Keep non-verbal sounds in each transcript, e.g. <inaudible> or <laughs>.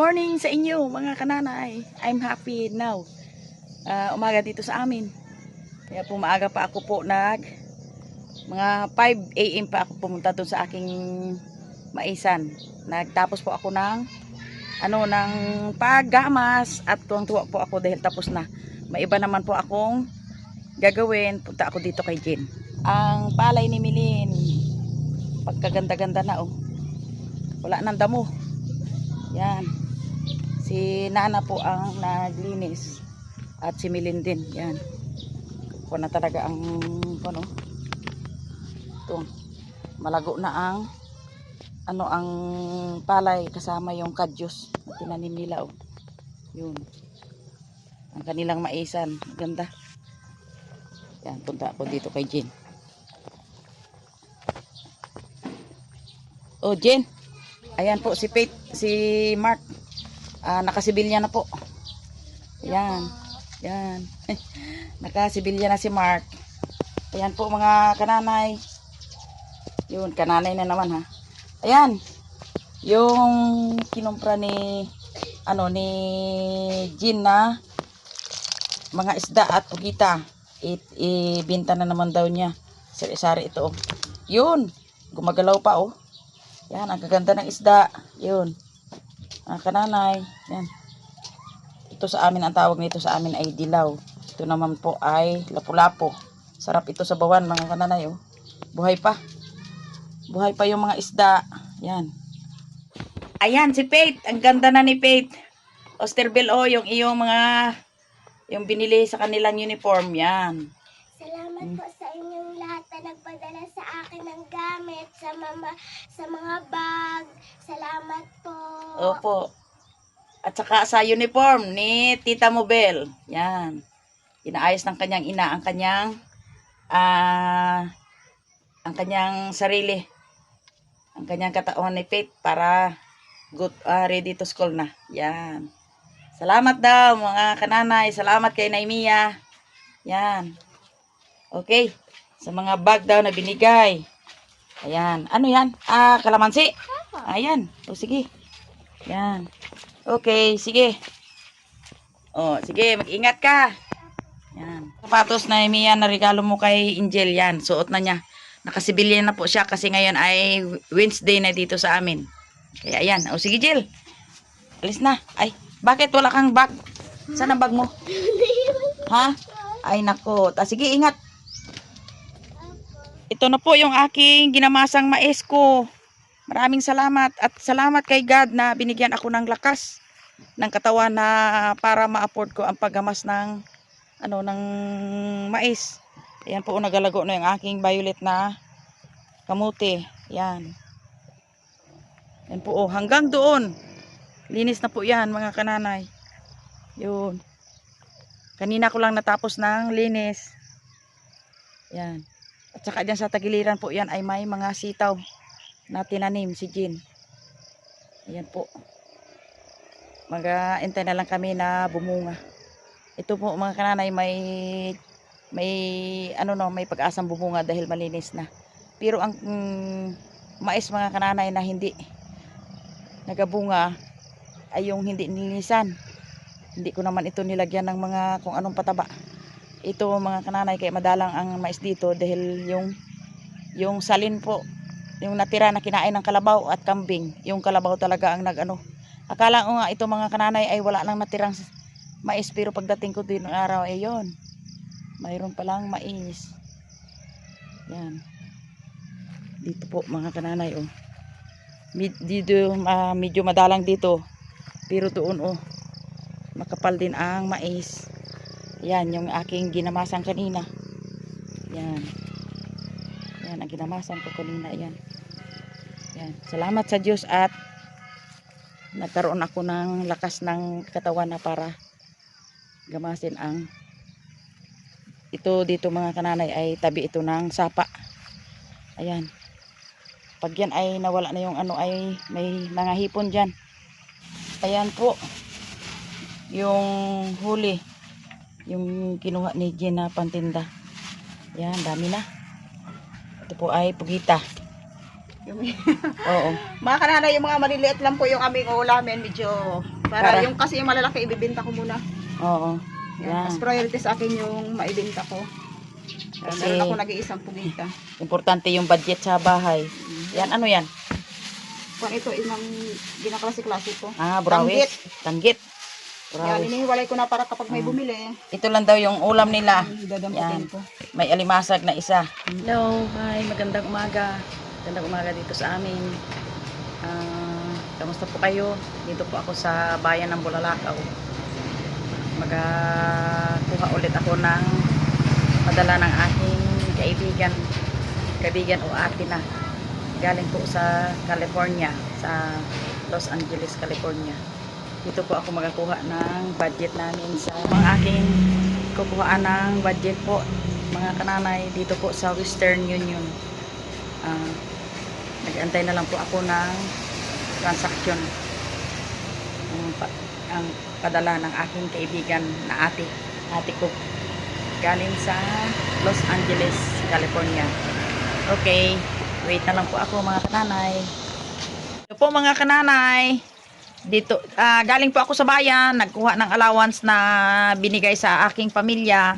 Morning sa inyo mga kananay. I'm happy now. Ah, umaga dito sa amin. Kaya po maaga pa ako po nag mga 5 a.m. pa ako pumunta doon sa aking maisan. Nagtapos po ako ng ano ng paggamas at tuwang-tuwa po ako dahil tapos na. May iba naman po akong gagawin. Punta ako dito kay Jen. Ang palay ni Milin. Pagkaganda-ganda na oh. Wala nang damo. Yan. Si Nana po ang naglinis. At si Milin din. Yan. Ako na talaga ang ano. Ito. Malago na ang ano ang palay kasama yung kadyos na tinanim nila oh. Yun. Ang kanilang maisan. Ganda. Yan. Punta ako dito kay Jen. Oh, Jen. Ayan po si Pete, si Mark. Ah, nakasibilya na po. Ayan. Yan. <laughs> nakasibilya na si Mark. Ayan po mga kananay. Yun, kananay na naman ha. Ayan. Yung kinumpra ni ano ni Jean na mga isda at pugita. It, ibinta na naman daw niya. Sari-sari ito. oh. Yun. Gumagalaw pa oh. Yan, ang gaganda ng isda. Yun. Ang kananay. Yan. Ito sa amin, ang tawag nito sa amin ay dilaw. Ito naman po ay lapu-lapo. Sarap ito sa bawan, mga kananay. Oh. Buhay pa. Buhay pa yung mga isda. Yan. Ayan, si Faith. Ang ganda na ni Faith. Osterville, oh, yung iyong mga, yung binili sa kanilang uniform. Yan. Salamat po nagpadala sa akin ng gamit, sa mama, sa mga bag. Salamat po. Opo. At saka sa uniform ni Tita Mobel. Yan. Inaayos ng kanyang ina ang kanyang ah ang kanyang sarili. Ang kanyang katawan ni Faith para good ah, ready to school na. Yan. Salamat daw mga kananay. Salamat kay Naimia. Yan. Okay. Sa mga bag daw na binigay. Ayan. Ano yan? Ah, kalamansi. Ayan. O sige. Yan. Okay, sige. Oh, sige, mag-ingat ka. Yan. Sapatos na Mia na regalo mo kay Angel yan. Suot na niya. Nakasibilyan na po siya kasi ngayon ay Wednesday na dito sa amin. Kaya ayan. O sige, Jill. Alis na. Ay, bakit wala kang bag? Saan ang bag mo? <laughs> Ha? Ay, nako. Ta, sige, ingat. Ito na po yung aking ginamasang mais ko. Maraming salamat at salamat kay God na binigyan ako ng lakas ng katawan na para ma-afford ko ang paggamas ng ano ng mais. Ayan po nagalago na yung aking violet na kamuti. Yan. Yan po oh, hanggang doon. Linis na po yan mga kananay. Yun. Kanina ko lang natapos ng linis. Yan. At saka dyan sa tagiliran po yan ay may mga sitaw na tinanim si Jean. Ayan po. Mag-intay na lang kami na bumunga. Ito po mga kananay may may ano no, may pag-asang bumunga dahil malinis na. Pero ang mm, mais mga kananay na hindi nagabunga ay yung hindi nilinisan. Hindi ko naman ito nilagyan ng mga kung anong pataba. Ito mga kananay kaya madalang ang mais dito dahil yung yung salin po yung natira na kinain ng kalabaw at kambing. Yung kalabaw talaga ang nag-ano. Akala ko nga ito mga kananay ay wala nang natirang mais pero pagdating ko din araw ay yon. Mayroon palang mais. Yan. Dito po mga kananay oh. Mid, dito ah, medyo madalang dito. Pero doon oh. Makapal din ang mais. Yan yung aking ginamasan kanina. Yan. Yan ang ginamasan ko kanina yan. Yan. Salamat sa Diyos at nagkaroon ako ng lakas ng katawan na para gamasin ang ito dito mga kananay ay tabi ito ng sapa. Ayan. Pag yan ay nawala na yung ano ay may mga hipon dyan. Ayan po. Yung huli. Yung kinuha ni Jen na pantinda. Yan, dami na. Ito po ay pugita. Yung, <laughs> Oo. mga kananay, yung mga maliliit lang po yung aming ulamin. Medyo, para, Para- yung kasi yung malalaki, ibibenta ko muna. Oo. Yan. Yan. priority sa akin yung maibenta ko. Kasi, meron ako nag-iisang pugita. <laughs> Importante yung budget sa bahay. Yan, ano yan? Kung ito, inang ginaklase-klase ko. Ah, burawis. Tanggit. Yan, inihiwalay ko na para kapag may bumili, Ito lang daw yung ulam nila. dadamputin Yan. ko. May alimasag na isa. Hello, hi, magandang umaga. Magandang umaga dito sa amin. Ah, kamusta po kayo? Dito po ako sa bayan ng Bulalakaw. Magakuha ulit ako ng padala ng aking kaibigan. Kaibigan o ate na. Galing po sa California, sa Los Angeles, California. Dito po ako magakuha ng budget namin sa mga aking kukuhaan ng budget po mga kananay dito po sa Western Union. Ah, nag-antay na lang po ako ng transaction ang, ang padala ng aking kaibigan na ate ate ko. Galing sa Los Angeles, California. Okay wait na lang po ako mga kananay. Ito po mga kananay dito ah, galing po ako sa bayan nagkuha ng allowance na binigay sa aking pamilya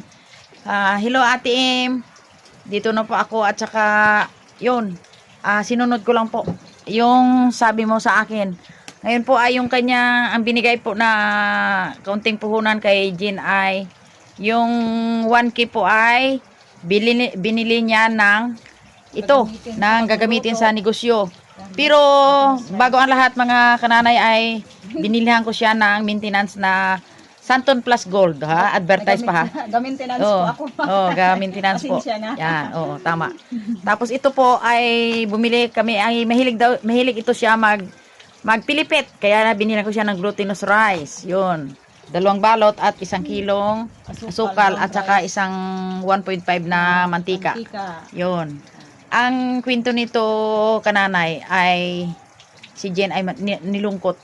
Ah, hello Ate Im. Dito na po ako at saka yun. Ah, sinunod ko lang po yung sabi mo sa akin. Ngayon po ay yung kanya ang binigay po na kaunting puhunan kay Jean ay yung 1K po ay binili, binili niya ng ito, ng gagamitin sa negosyo. Pero bago ang lahat mga kananay ay binilihan ko siya ng maintenance na Santon Plus Gold ha, advertise pa ha. Ga-maintenance Oo. po ako. Oo, ga maintenance <laughs> po. Na. Yan, oo, tama. Tapos ito po ay bumili kami ay mahilig daw mahilig ito siya mag magpilipit. Kaya na binili ko siya ng glutinous rice. 'Yun. Dalawang balot at isang kilong asukal at saka isang 1.5 na mantika. Mantika. 'Yun. Ang kwento nito kananay ay si Jen ay ma- ni- nilungkot.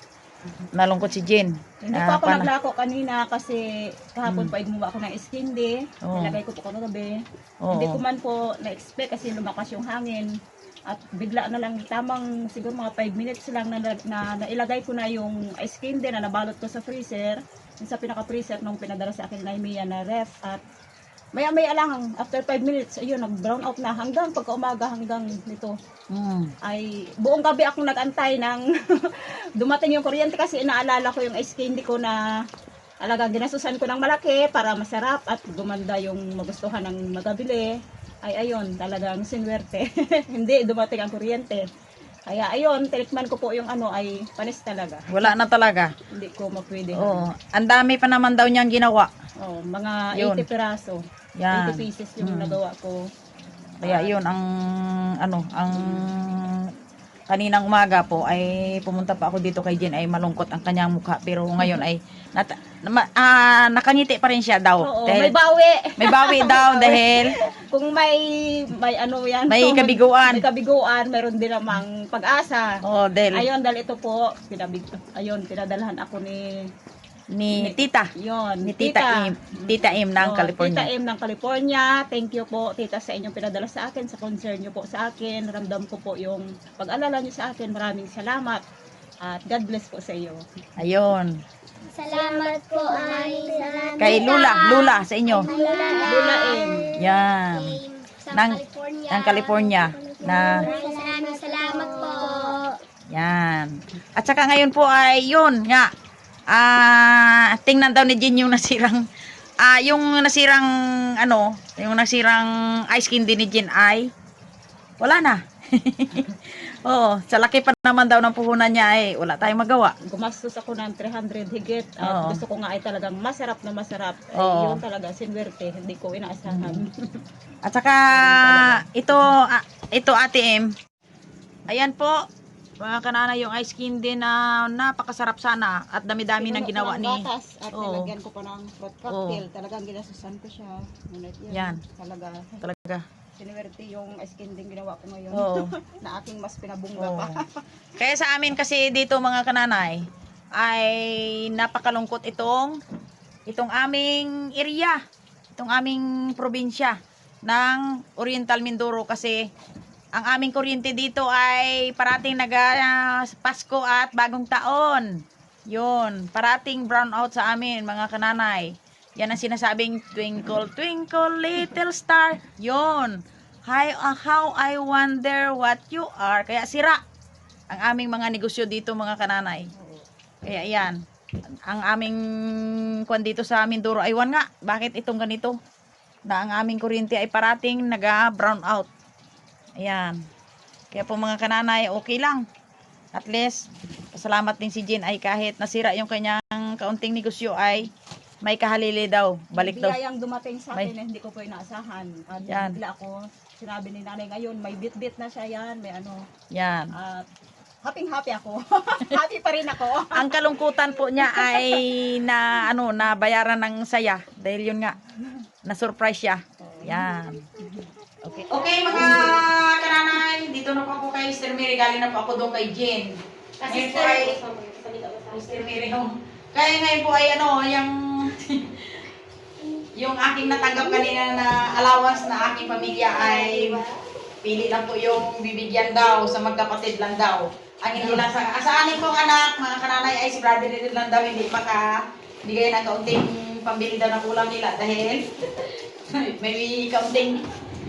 Nalungkot si Jen. Hindi Ah, pa ako naglako kanina kasi kahapon Hmm. pa igmuwa ako ng skin day. Oo. Nilagay ko po ko gabi. Oo. Hindi ko man po na-expect kasi lumakas yung hangin. At bigla na lang tamang siguro mga 5 minutes lang na, na, nailagay ko na yung ice cream din na nabalot ko sa freezer. Yung sa pinaka-freezer nung pinadala sa akin na Mia na ref. At maya maya lang after 5 minutes ayun nag-brown out na hanggang pagka umaga hanggang nito Mm. ay buong gabi akong nagantay ng <laughs> dumating yung kuryente kasi inaalala ko yung ice candy ko na alagang ginasusan ko ng malaki para masarap at gumanda yung magustuhan ng magabili. Ay ayun, talagang sinwerte. <laughs> Hindi dumating ang kuryente. Kaya ayun, tinikman ko po yung ano ay panis talaga. Wala na talaga. Hindi ko mapwede. Oo. Ang dami pa naman daw niyang ginawa. Oh, mga Yun. 80 piraso. Yan. 80 pieces yung Mm. nagawa ko. Kaya yun ang ano, ang kaninang umaga po ay pumunta pa ako dito kay Jen ay malungkot ang kanyang mukha pero ngayon ay nat, nama- ah, nakangiti pa rin siya daw. Oo, Dahil- may bawi. may bawi <laughs> daw dahil Kung may may ano yan. May kabiguan. May kabiguan, meron din namang pag-asa. oh, dahil Ayun, dahil ito po, pinabig, ayun, pinadalhan ako ni, ni Tita, yon ni Tita Im, Tita Im ng Oh, California. Tita M ng California. Thank you po, Tita, sa inyong pinadala sa akin, sa concern niyo po sa akin. Ramdam ko po yung pag-alala niyo sa akin. Maraming salamat. At God bless po sa iyo. Ayun. Salamat po ay salamat. Kay Lula, Lula sa inyo. Lula M. Yan. Sa Ng, California. ng California na maraming salamat po. Yan. At saka ngayon po ay yun nga. Ah, tingnan daw ni Jean yung nasirang ah yung nasirang ano, yung nasirang ice candy ni Jean ay wala na. <laughs> Oo, sa laki pa naman daw ng puhunan niya ay wala tayong magawa. Gumastos ako ng 300 higit. At Oo. gusto ko nga ay talagang masarap na masarap. Ay, Oo. yun talaga, sinwerte. Hindi ko inaasahan. At saka ito ah, ito Ate M. Ayan po. Mga kanana yung ice candy na napakasarap sana at dami-dami ng ginawa ni Gatas at Oo. nilagyan ko pa ng fruit cocktail. Talagang ginasusan ko siya. Ngunit yun, Yan. Talaga. talaga. Sinwerte yung ice cream din ginawa ko ngayon. Oo. <laughs> na aking mas pinabungga Oo. pa. <laughs> Kaya sa amin kasi dito mga kananay ay napakalungkot itong itong aming area, itong aming probinsya ng Oriental Mindoro kasi ang aming kuryente dito ay parating naga Pasko at bagong taon. Yun, parating brown out sa amin mga kananay. Yan ang sinasabing twinkle, twinkle, little star. Yun. Hi, uh, how I wonder what you are. Kaya sira ang aming mga negosyo dito mga kananay. Kaya yan. Ang aming kwan dito sa Mindoro ay wan nga. Bakit itong ganito? Na ang aming kuryente ay parating naga brown out. Ayan. Kaya po mga kananay, okay lang. At least, pasalamat din si Jen ay kahit nasira yung kanyang kaunting negosyo ay may kahalili daw. Balik daw. Biyayang dumating sa May- akin na hindi ko po inaasahan. At Yan. bigla ako, sinabi ni nanay ngayon, may bit-bit na siya yan, may ano. Yan. At happy-happy ako. <laughs> happy pa rin ako. <laughs> Ang kalungkutan po niya ay na ano na bayaran ng saya dahil yun nga na surprise siya. Yan. Okay. Mga kananay, dito na po ako kay Sister Mary, galing na po ako doon kay Jen. Ngayon po ay Sister Mary, oh. Kaya ngayon po ay ano, yung <laughs> yung aking natanggap kanina na allowance na aking pamilya ay pili lang po yung bibigyan daw sa magkapatid lang daw. Ang hindi lang sa, sa aning pong anak, mga kananay ay si brother din lang daw hindi pa ka bigay ng kaunting pambili daw ng ulam nila dahil <laughs> may kaunting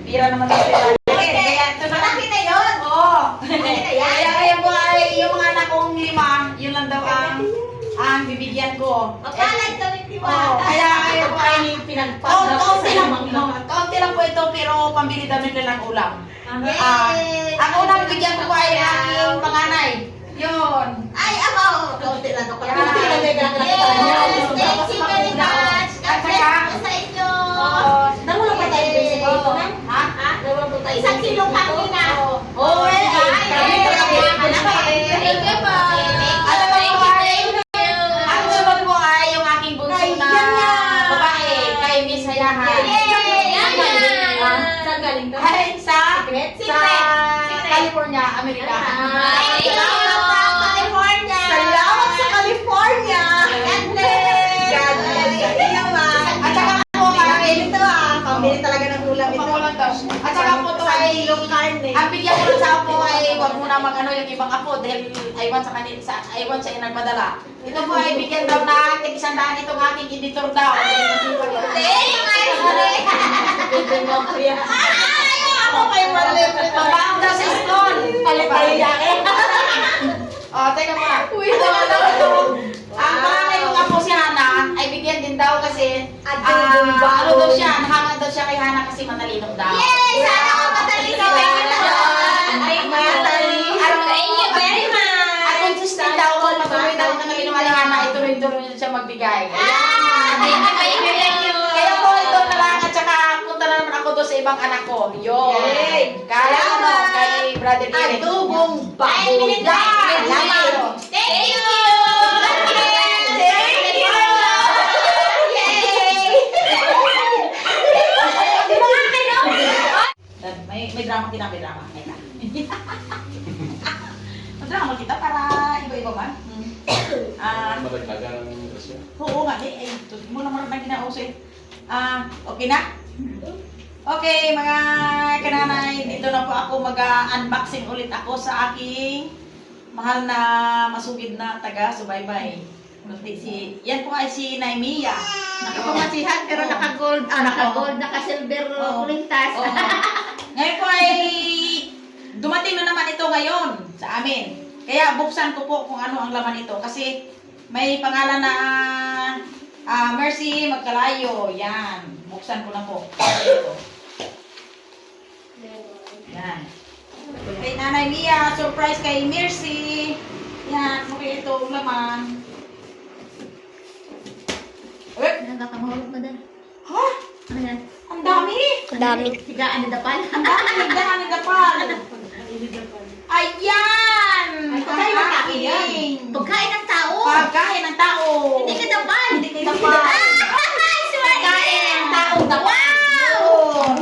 pira naman daw sila. Kaya ito na lang. na yun! Oo. Kaya kaya po ay yung mga anak kong lima, yun lang daw ang ang bibigyan ko. Magkalag di Oh, kaya kaya po ay Kaunti kaunti lang, kaunti lang po ito pero pambili daw nila ng ulam. Ah, ang unang bigyan ko po ay aking panganay. Yun. Ay, ako! Kaunti lang ako. Kaunti lang thank you very much. God bless sa inyo. Dalawa pa tayo sa dito na? Ha? Dalawa pa tayo. Isang kilong kami na. Oh, eh. Kami Thank you po. Ano ba po ay, ang sunod po ay yung aking bunso na babae kay Miss Hayahan. Saan galing to? Ay, sa, sa California, Amerika. Thank ito. Daw. At saka po to ay ang bigyan ko sa apo ay wag muna mag-ano yung ibang apo dahil aywan sa kanil sa aywan sa nagpadala. Ito po ay bigyan daw na tig isang daan itong aking editor daw. Thank you, Marjorie. Ako kay Marlene. Pabaon daw sa school. Palit-palit yan. Oh, teka muna. Ito daw ito. Ang panganay kong apo si Hana ay bigyan din daw kasi ah, ano daw siya, daw siya kay Hana kasi matalino daw. Yay! Sana ako matalino. Ay, matalino. Thank you very much. At consistent daw, kung patuloy daw na nabinuha ni Hana, ituloy-tuloy niya siya magbigay. Ah, thank you, thank you, thank you. Kaya po ito na lang at saka punta na naman ako doon sa ibang anak ko. Yun. Yay! Kaya Salamat! kay Brother Eric. Yan! left. Salamat! Thank you. Thank you. May, may drama kita, may drama. May drama. may drama kita para iba-iba man. Ah, Madagdagan ng presyo. Oo nga, eh, eh, ito mo na ginausay. Ah, okay na? Okay, mga kananay, dito na po ako mag-unboxing ulit ako sa aking mahal na masugid na taga Subaybay. Si, yan po ay si Naimia. Nakapamasihan pero naka-gold. Ah, naka-gold, naka-silver Oo. kulintas. Oo. <laughs> Ngayon po ay dumating na naman ito ngayon sa amin. Kaya buksan ko po kung ano ang laman ito. Kasi may pangalan na ah, Mercy Magkalayo. Yan. Buksan ko na po. Ito. Yan. Kay Nanay Mia, surprise kay Mercy. Yan. Okay, ito ang laman. Uy! Nakakamahulog na din. Ha? Ano yan? Ang dami! Dami. Higaan ni Dapan. Ang dami! Ang dami kapal! Ayan! Ay, pagkain ng tao yan. Pagkain ng tao. Pagkain ng tao! Hindi ka Dapan. Hindi ka Dapan. <laughs> Pagkain ng tao! Wow!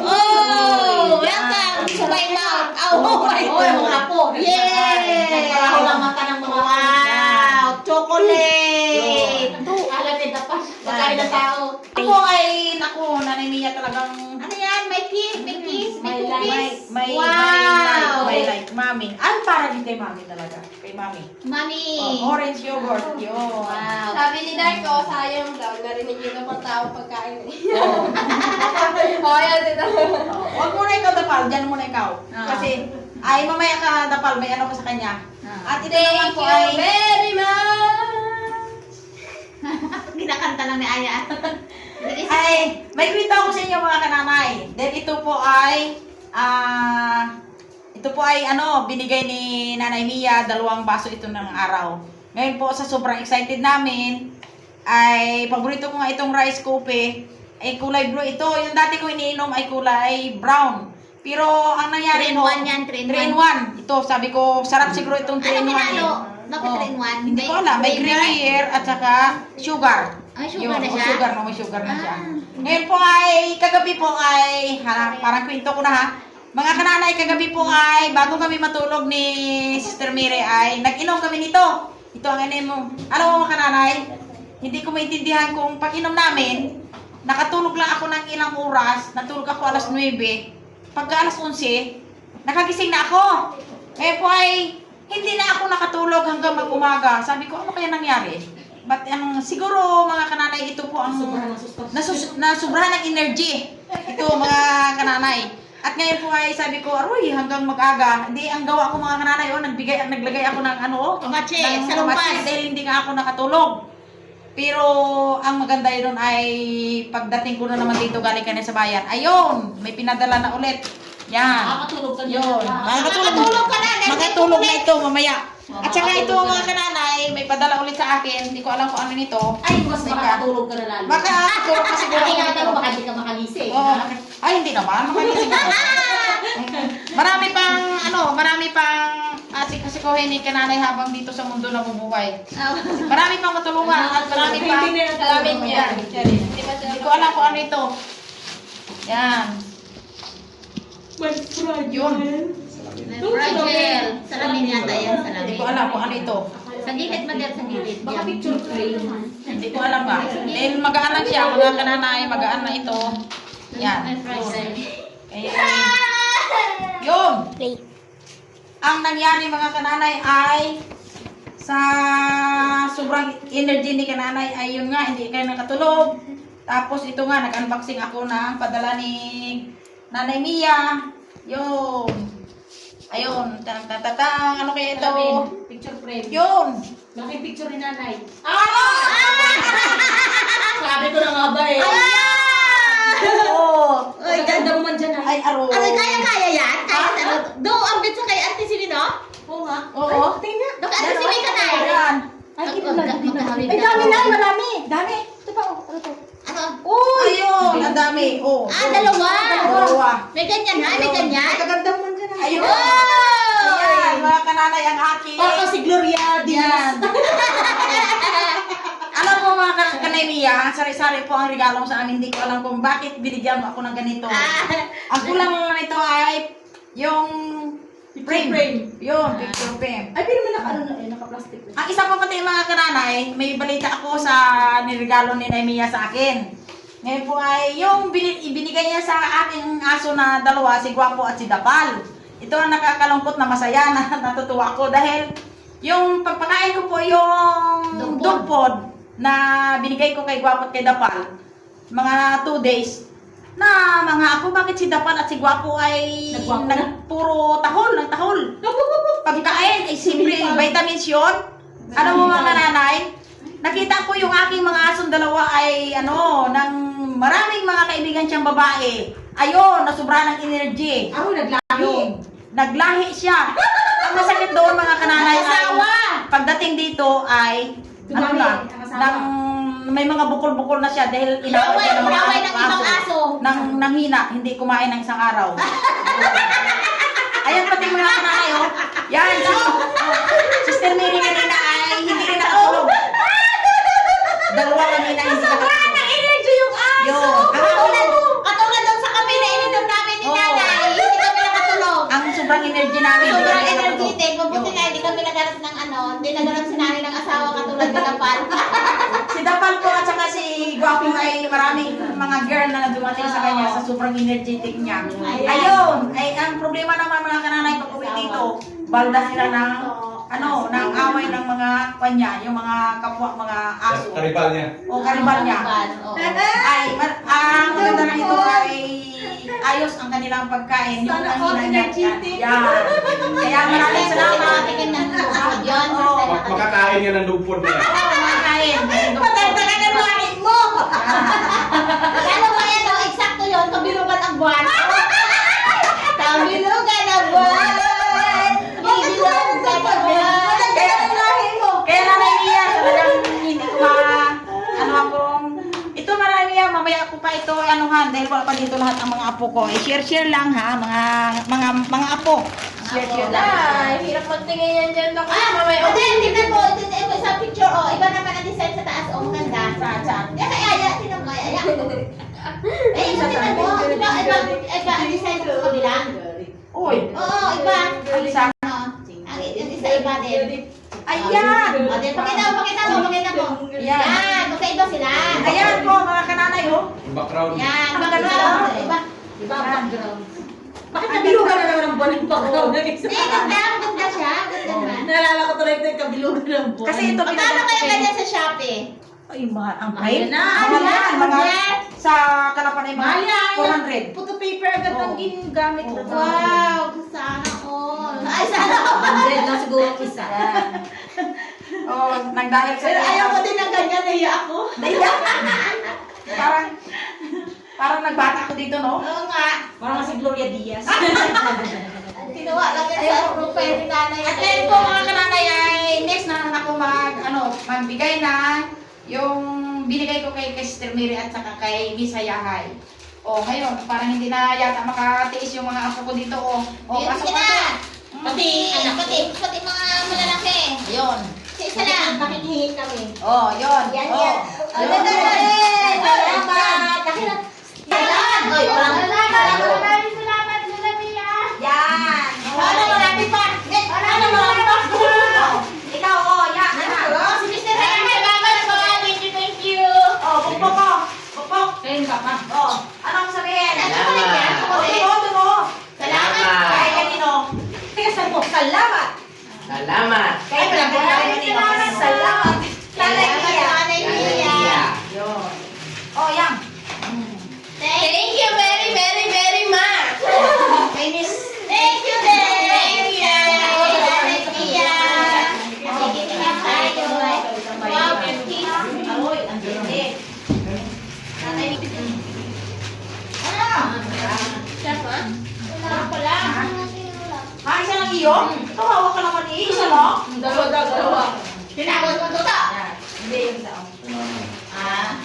Oh, welcome to my mouth. Oh, my Oh, mga apo. Yay! Nagparahulang ka ng mga Wow! Chocolate! Alam ni Dapan. Pagkain ng tao. Ako ay, naku, nanay Mia talagang Ano yan? May kiss, may kiss, may may, cookies. may, wow! may like, may like, mami. Ay, para din kay mami talaga. Kay mami. Mami! Oh, orange yogurt. Yun. Wow! Sabi ni Darko, sayang daw, narinig yun ng mga tao pagkain eh. Oh. Oo, yan din Oh, Huwag muna ikaw dapal, dyan muna ikaw. Ah. Kasi, ay mamaya ka dapal, may ano ka sa kanya. Ah. At ito naman Thank po you ay, very much! <laughs> Kinakanta lang ni Aya. <laughs> ay, may kwento ako sa inyo mga kananay. Then ito po ay, ah, ito po ay ano, binigay ni Nanay Mia, dalawang baso ito ng araw. Ngayon po sa sobrang excited namin, ay paborito ko nga itong rice coffee, ay kulay blue ito. Yung dati ko iniinom ay kulay brown. Pero ang nangyari 3 in 1 yan, 3 in 3 in 1. Ito, sabi ko, sarap siguro itong 3 Ano in 1. pinalo? eh. Bakit Oh. 3 in 1? Hindi ko alam. May creamier at saka sugar. Ay, sugar Yun, na siya? sugar na, may sugar na siya. Ah. Ngayon po ay, kagabi po ay, ha, parang kwento ko na ha. Mga kananay, kagabi po ay, bago kami matulog ni Sister Mary ay, nag-inom kami nito. Ito ang inom mo. Alam mo mga kananay, hindi ko maintindihan kung pag-inom namin, nakatulog lang ako ng ilang oras, natulog ako alas 9, pagka alas 11, nakagising na ako. Ngayon po ay, hindi na ako nakatulog hanggang mag-umaga. Sabi ko, ano kaya nangyari? But ang siguro mga kananay, ito po ang nasus nasubrahan ng energy. Ito mga kananay. At ngayon po ay sabi ko, aroy, hanggang mag-aga. Hindi, ang gawa ko mga kananay, oh, nagbigay, naglagay ako ng ano, oh, Kamatse, ng sa lumpas. dahil hindi nga ako nakatulog. Pero ang maganda yun ay pagdating ko na naman dito galing ka na sa bayan. Ayun, may pinadala na ulit. Yan. Makakatulog ka Yun. Makakatulog. Makakatulog ka na. Next Makatulog na ito mamaya. Oh, At saka ito mga kananay, may padala ulit sa akin. Hindi ko alam kung ano nito. Ay, mas Teka. makakatulog ka na lalo. Baka siguro kasi siguro Ay, ako nga nito. baka di ka makagising. Oo. Ay, hindi naman. Makagising ako. <laughs> marami pang, ano, marami pang asik-asikohin ni kananay habang dito sa mundo na bumuhay. Marami pang matulungan at marami pang Gamit niya. Hindi ko alam kung ano ito. Yan. Yun. Fragile. Salamin yata yan, salamin. Hindi ko alam kung ano ito. Sa gilid, madam, sa gilid. Baka picture frame. Hindi ko alam ba. Dahil magaan lang siya. Mga kananay, magaan na ito. Yan. May fragile. Eh, yun. Play. Ang nangyari mga kananay ay sa sobrang energy ni kananay ay yun nga, hindi kayo nakatulog. Tapos ito nga, nag-unboxing ako ng padala ni Nanay Mia. Yun. Ayun. Tang tang tang tang. Ano kaya ito? Picture frame. Yun. Laki picture ni nanay. Ah! <laughs> Sabi ko na nga ba eh. <laughs> Oo. Ay, ganda mo man dyan ah. Ay, aro. Ano, kaya-kaya yan? Kaya ano? Do, ang bit sa kay Ate Silino? Oo nga. Oo. Do, kay Ate Silino ka na eh. Ayan. Ay, magkahawig Ay, dami na, marami. Dami. Ito pa, oh, ano to? Ano? Oh, ayun. Ang dami. Oh. Ah, dalawa. Dalawa. May ganyan ha? May ganyan? Kaganda mo man dyan ah. Ayun. Oh! Ayan, mga kananay ang aking. Baka si Gloria Yan. <laughs> alam mo mga kan- kanay Mia, sari-sari po ang regalo sa amin. Hindi ko alam kung bakit binigyan mo ako ng ganito. Ah, Ang kulang mo nito ay yung frame. frame. Yun, picture frame. Ay, pero may naka, ano na eh, naka-plastic na. Ang isa pa pati mga kananay, may balita ako sa niregalo ni Naimia sa akin. Ngayon po ay yung bini- ibinigay niya sa aking aso na dalawa, si Guapo at si Dapal. Ito ang nakakalungkot na masaya na <laughs> natutuwa ako dahil yung pagpakain ko po yung food na binigay ko kay Guapo at kay Dapal, mga 2 days, na mga ako, bakit si Dapal at si Guapo ay Nagwapo na? nag, puro tahol, ng tahol. <laughs> Pagkain, ay simple, vitamins yun. Ano mo mga nanay? Nakita ko yung aking mga asong dalawa ay ano, ng maraming mga kaibigan siyang babae. Ayun, nasubra ng energy. Ako naglahi. Naglahi siya. Ang masakit doon mga kananay ay pagdating dito ay ano Dumami na, ang asawa. nang may mga bukol-bukol na siya dahil inaway siya ng mga inaway ng ibang aso. Nang nanghina, hindi kumain ng isang araw. <laughs> Ayan pati mga kananay oh. Yan, si, oh, Sister Mary kanina ay hindi rin nakatulog. Dalawa kami na hindi nakatulog. energy yung aso. Yun. Katulad, katulad doon sa kami na ininom namin ni Oo. nanay. Hindi kami nakatulog. Ang sobrang energy namin. hindi Sobrang kami nakatulog. energetic. Mabuti nga hindi kami nagharap ng ano, hindi nagharap si nanay ng asawa katulad ni Kapal. Si Dapal po at saka si dumating sa kanya sa sobrang energetic niya. Ayun, ay ang problema naman mga kananay pag uwi dito, balda sila ng ano, ng away ng mga kanya, yung mga kapwa, mga aso. Karibal niya. O karibal niya. Ay, ang maganda na ito ay ayos ang kanilang pagkain. Yung Sana kanina all energetic. Yan. Kaya maraming salamat. Yun. Makakain niya ng lupon niya. makakain. Patagdagan ang langit mo! <laughs> Ano ba yan? Oh, eksakto yun. Kabilugan ang buwan. Kabilugan ang buwan. Kabilugan ang buwan. Patagdagan ang langit mo! Kaya nanay niya, talagang hindi ko ma... Ano akong... Ito marami yan, mamaya ako pa ito anuhan dahil wala pa dito lahat ang mga apo ko. I-share-share lang ha, mga mga mga apo. Share-share lang. Ay, hirap magtingin yan dyan. Naku, Ah, mamaya. Ate, tingnan mo. Tingnan mo sa picture. Oh, iba naman ang design sa taas. Oh, maganda. Saan, saan? Yan kay Aya. Tingnan mo Aya. <laughs> Eh, iba tingnan mo. Iba, iba, iba ang design sa kabila. Uy, Oo, iba. ang isa. Ang isa iba din. Ayan! O, din, pakita mo, pakita mo, pakita mo. Yan. Yan, magkaiba sila. Ayan po mga kananay oh. Yung background. Yan, Ang background. Iba. Iba ang background. Bakit kabilugan na naman ang buwan ng background ng isa? Eh, ganda, ganda siya. Ganda naman. Naalala ko tuloy ito yung kabilugan ng buwan. Kasi ito Magkano kaya pinag- ganyan sa Shopee? Ay, mahal. Ang Mahal na. Mahal yan. Mga sa Kalapan ay Mahal yan. mga 400. Puto paper agad ang ginagamit. Wow, all. Ay, sana all. 100 lang siguro ang isa. <laughs> Oh, nagdahil sa Pero ayaw ko din ng ganyan, nahiya ako. Parang, parang nagbata ako dito, no? Oo nga. Parang si Gloria Diaz. <laughs> Tinuwa lang yan sa profile ni nanay. At then po mga kananay ay next na naman ako mag, ano, magbigay na yung binigay ko kay, Sister Mary at saka kay Miss Hayahay. O, ngayon, parang hindi na yata makatiis yung mga apo ko dito. O, o Ayun, pasok sige na. Pati, pati, pati mga malalaki. Ayun. Sa isa lang. Makikihin kami. O, yun. Yan, yan. Na rin? Salamat. Salamat. Oy, walang Maraming salamat, Lola Mia. Yan. Ano, marami pa. Ano, marami pa. O, Ikaw, o, yan. Ano? Si Mr. Ryan, salamat po. Thank you, thank you. O, bukbok ko. Bukbok. Kain ka pa. O, anong sabihin? Ano ko rin yan? Ako O, rin. tumo, tumo. Salamat. Kay kanino? Teka, saan mo? Salamat! Salamat. Kay kanino? Kay kanino? Salamat! Nanay Salamat Mia. sa Nanay Mia. Yun. O, yan. Thank you very, very, very much. Kay Miss Thank you, thank you. Nanay Mia. Nakikinig tayo. Wow, beauty. Aroy, ang hindi. Nanay Ano? Siya pa? Wala ko lang. Ha, isa lang iyo? Kawawa ka naman eh. Isa lang? Dalawa, dalawa. Tinapos mo. Yan. Hindi yung isa. Ah.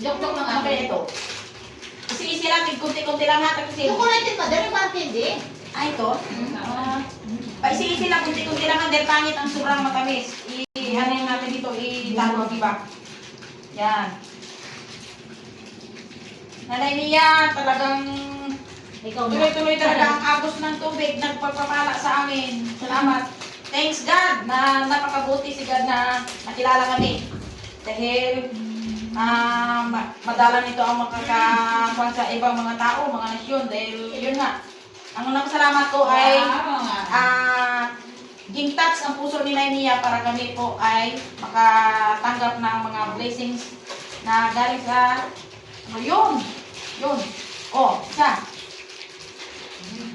Lang ako kaya ito. Isi-isi lang, kunti-kunti lang ha. Kasi, Yung kulitin mo, dali ba hindi? ah, ito? Ah, Paisi-isi lang, kunti-kunti lang ang pangit ang sobrang matamis. Yung natin dito, i-talo, di ba? Yan. Nanay niya, talagang tuloy-tuloy talaga ang agos ng tubig, nagpagpapala sa amin. Salamat. Thanks God na napakabuti si God na nakilala kami. Dahil ah ma- madalang nito ang makakakuha sa ibang mga tao, mga nasyon. Dahil yun nga, ang napasalamat ko ay ah ging touch ang puso ni Naimia para kami po ay makatanggap ng mga blessings na galing sa ano yun? Yun. Oh, isa.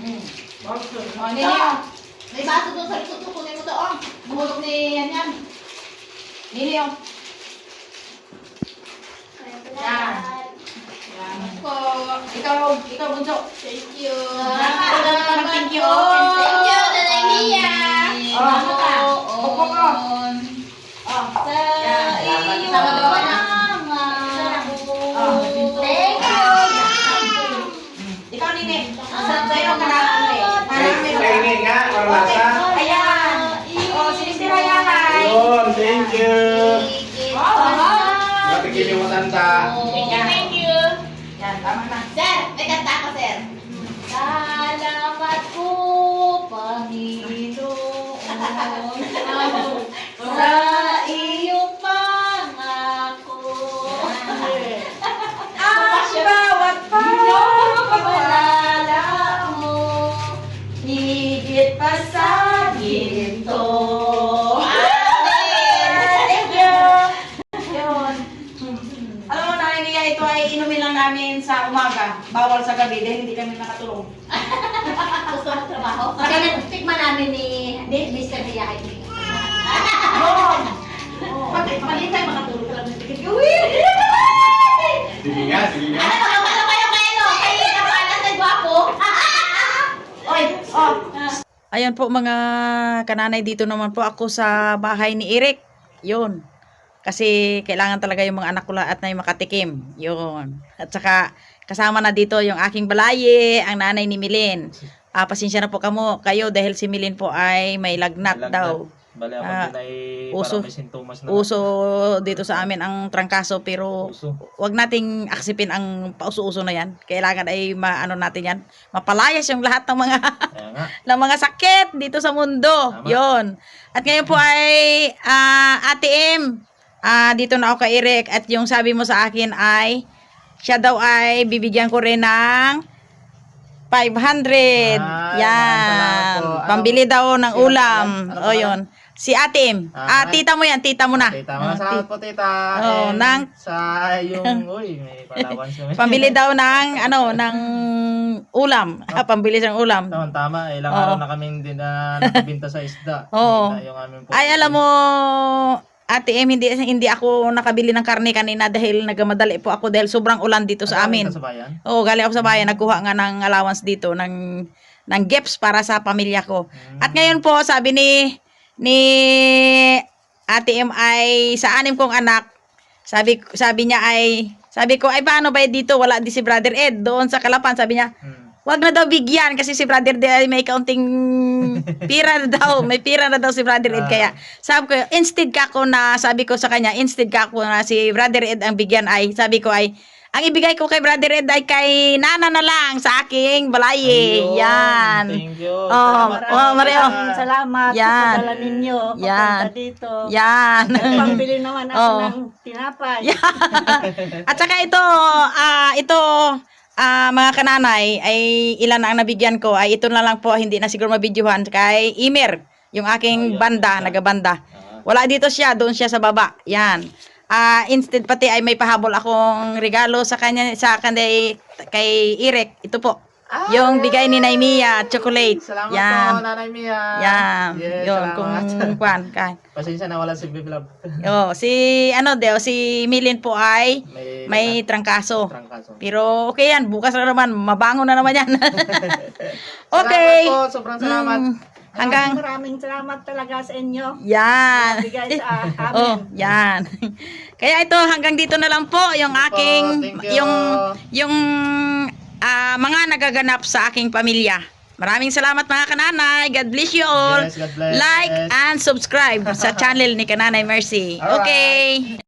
Mm. Oh, Ninyo. May baso doon sa likod ko, kunin mo doon. Mahulog ni yan yan. Ninyo. Yan. Po, ikaw, ikaw bunso. Thank you. Salamat. Thank you. Thank you, Nanay Mia. Oh, Opo ko. Bawal sa gabi dahil hindi kami nakatulog. <laughs> Gusto mo trabaho? Kaya tikman namin ni ni Mr. Miyagi. Yun! Oh. Pati, mali tayo makatulog lang ng tikit. Sige nga, sige nga. Ano, ano, ano kayo kayo? Kayo kapalas ng gwapo? <laughs> Oy, oh. Ayan po mga kananay dito naman po ako sa bahay ni Eric. Yun. Kasi kailangan talaga yung mga anak ko lahat na yung makatikim. Yun. At saka kasama na dito yung aking balaye, ang nanay ni Milin. Ah, pasensya na po kamo kayo dahil si Milin po ay may lagnat, Lagnat. daw. Bale, ako Ah, din ay uso- parang may sintomas na. Uso dito sa amin ang trangkaso pero Uso. wag nating aksipin ang pauso-uso na yan. Kailangan ay maano natin yan. Mapalayas yung lahat ng mga Kaya nga. <laughs> ng mga sakit dito sa mundo. Tama. Yon. At ngayon po ay ah, Ate M. ah, dito na ako kay Eric at yung sabi mo sa akin ay siya daw ay bibigyan ko rin ng 500. Ay, yan. Ano- Pambili daw ng ulam. Ano o yun. Si Ate M. Ah, Ah, tita mo yan. Tita mo na. Tita, Ah, mga salamat po, tita. Oh, And nang- Sa yung, uy, may palawans <laughs> kami. Pambili daw ng ano ng ulam. Ah, pambili ng ulam. Tama, tama. Ilang Oo. araw na kami din na nakabinta sa isda. <laughs> Oo. Na yung aming po. Ay, alam mo, Ate M, hindi, hindi ako nakabili ng karne kanina dahil nagmadali po ako dahil sobrang ulan dito sa amin. Sa bayan? Oo, galing ako sa bayan. Nagkuha nga ng allowance dito, ng, ng gifts para sa pamilya ko. At ngayon po, sabi ni, ni Ate M ay sa anim kong anak, sabi, sabi niya ay, sabi ko, ay paano ba dito? Wala di si Brother Ed. Doon sa Kalapan, sabi niya, Hmm. Wag na daw bigyan kasi si Brother Ed ay may kaunting <laughs> pira na daw. May pira na daw si Brother Ed. Ah. Kaya sabi ko, instead ka ko na, sabi ko sa kanya, instead ka ko na si Brother Ed ang bigyan ay, sabi ko ay, ang ibigay ko kay Brother Ed ay kay Nana na lang sa aking balaye. Ayun, Yan. Thank you. Oh, oh, Mario. Maraming salamat Yan. sa dala ninyo. Yan. Papunta dito. Yan. Pambili naman ako <laughs> Oo. ng tinapay. At saka ito, ah, ito, ah, mga kananay, ay ilan ang nabigyan ko, ay ito na lang po, hindi na siguro mabidyohan, kay Imer, yung aking Oh, banda, nagabanda. Ah. Wala dito siya, doon siya sa baba. Yan. Ah, instead pati ay may pahabol akong regalo sa kanya sa kanya kay Irek. Ito po. Yung bigay ni Naimia, chocolate. Salamat Yan. po, Nanay Mia. Yan. Yes, Yun, salamat. kung kwan, kan. Pasensya na wala si Biblab. <laughs> Oh, si ano daw, si Milin po ay May, may trangkaso. trangkaso. Pero okay yan, bukas na naman, mabango na naman yan. <laughs> <laughs> okay. Salamat po, sobrang salamat. Mm, hanggang, Maraming salamat talaga sa inyo. yan. Bigay sa amin. Oh, yan. Kaya ito hanggang dito na lang po yung aking thank you. yung yung ah, mga nagaganap sa aking pamilya. Maraming salamat mga kananay. God bless you all. Yes, bless. Like and subscribe sa <laughs> channel ni Kananay Mercy. Okay.